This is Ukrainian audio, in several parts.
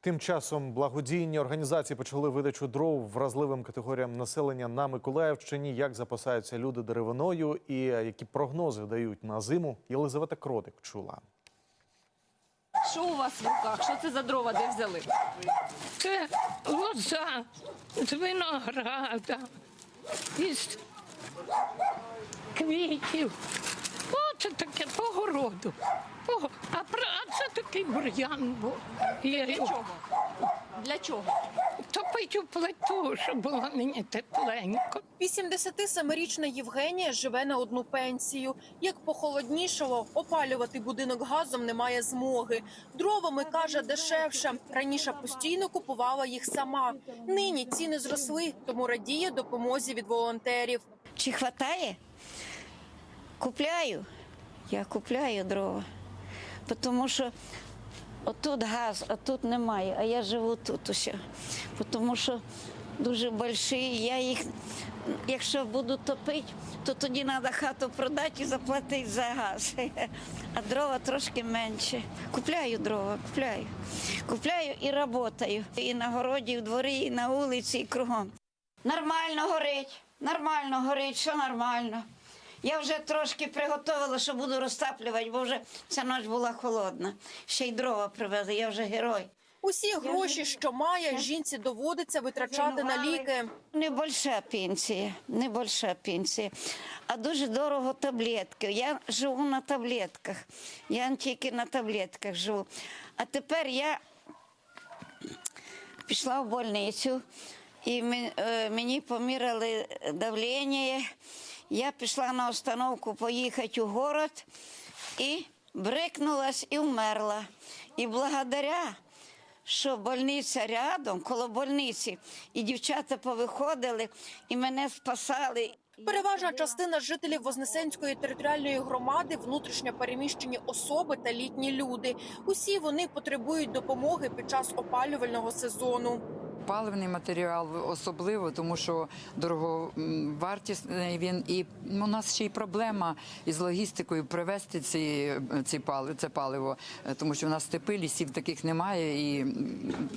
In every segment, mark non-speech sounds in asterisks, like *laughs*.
Тим часом благодійні організації почали видачу дров вразливим категоріям населення на Миколаївщині. Як запасаються люди деревиною і які прогнози дають на зиму, Єлизавета Кротик чула. Що у вас в руках? Що це за дрова, де взяли? Це лоза з винограда, із квітів. Оце таке по городу. По- А, про- а це такий бур'ян був. Я Для його чого? Для чого? топить у плиту, щоб було мені тепленько. 87-річна Євгенія живе на одну пенсію. Як похолоднішало, опалювати будинок газом немає змоги. Дровами каже дешевше. Раніше постійно купувала їх сама. Нині ціни зросли, тому радіє допомозі від волонтерів. Чи хватає? Купляю. Я купляю дрова. Тому що отут газ, а тут немає, а я живу тут усе. Тому що дуже больші, я їх, якщо буду топити, то тоді треба хату продати і заплатити за газ. *laughs* А дрова трошки менше. Купляю дрова, купляю. Купляю і працюю. І на городі, і в дворі, і на вулиці, і кругом. Нормально горить, нормально горить, що нормально. Я вже трошки приготувала, що буду розтаплювати, бо вже ця ніч була холодна. Ще й дрова привезли, я вже герой. Усі гроші, що має, жінці доводиться витрачати на ліки. Небольша пенсія, небольша пенсія, а дуже дорого таблетки. Я живу на таблетках. Я тільки на таблетках живу. А тепер я пішла в больницю, і е, мені поміряли давлення. Я пішла на установку поїхати у город і брикнулась і вмерла. І благодаря що больниця рядом, коло больниці, і дівчата повиходили, і мене спасали. Переважна частина жителів Вознесенської територіальної громади внутрішньо переміщені особи та літні люди. Усі вони потребують допомоги під час опалювального сезону. Паливний матеріал особливо, тому що дороговартісний він і у нас ще й проблема із логістикою привезти ці, ці пали, це паливо, тому що в нас степи, лісів таких немає, і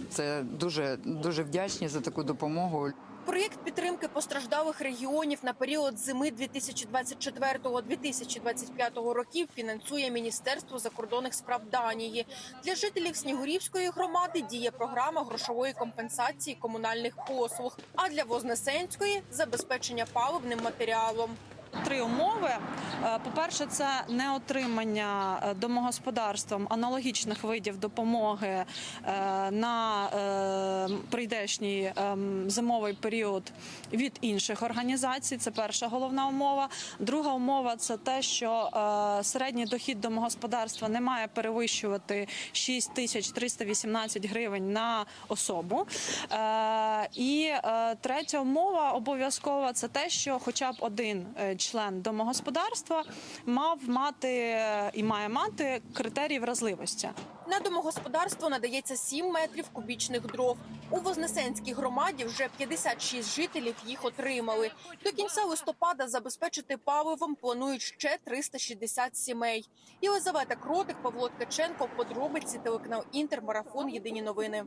це дуже дуже вдячні за таку допомогу. Проєкт підтримки постраждалих регіонів на період зими 2024-2025 років фінансує Міністерство закордонних справ Данії. Для жителів Снігурівської громади діє програма грошової компенсації комунальних послуг. А для Вознесенської забезпечення паливним матеріалом. Три умови. Е, По-перше, це не отримання е, домогосподарством аналогічних видів допомоги е, на прийдешній ем, зимовий період від інших організацій. Це перша головна умова. Друга умова це те, що середній дохід домогосподарства не має перевищувати 6 тисяч 318 гривень на особу. І третя умова обов'язкова це те, що хоча б один е, член домогосподарства мав мати е, і має мати критерії вразливості. На домогосподарство надається 7 метрів кубічних дров. У Вознесенській громаді вже 56 жителів їх отримали. До кінця листопада забезпечити паливом планують ще 360 сімей. Єлизавета Кротик, Павло Ткаченко, подробиці телеканал Інтер, марафон. Єдині новини.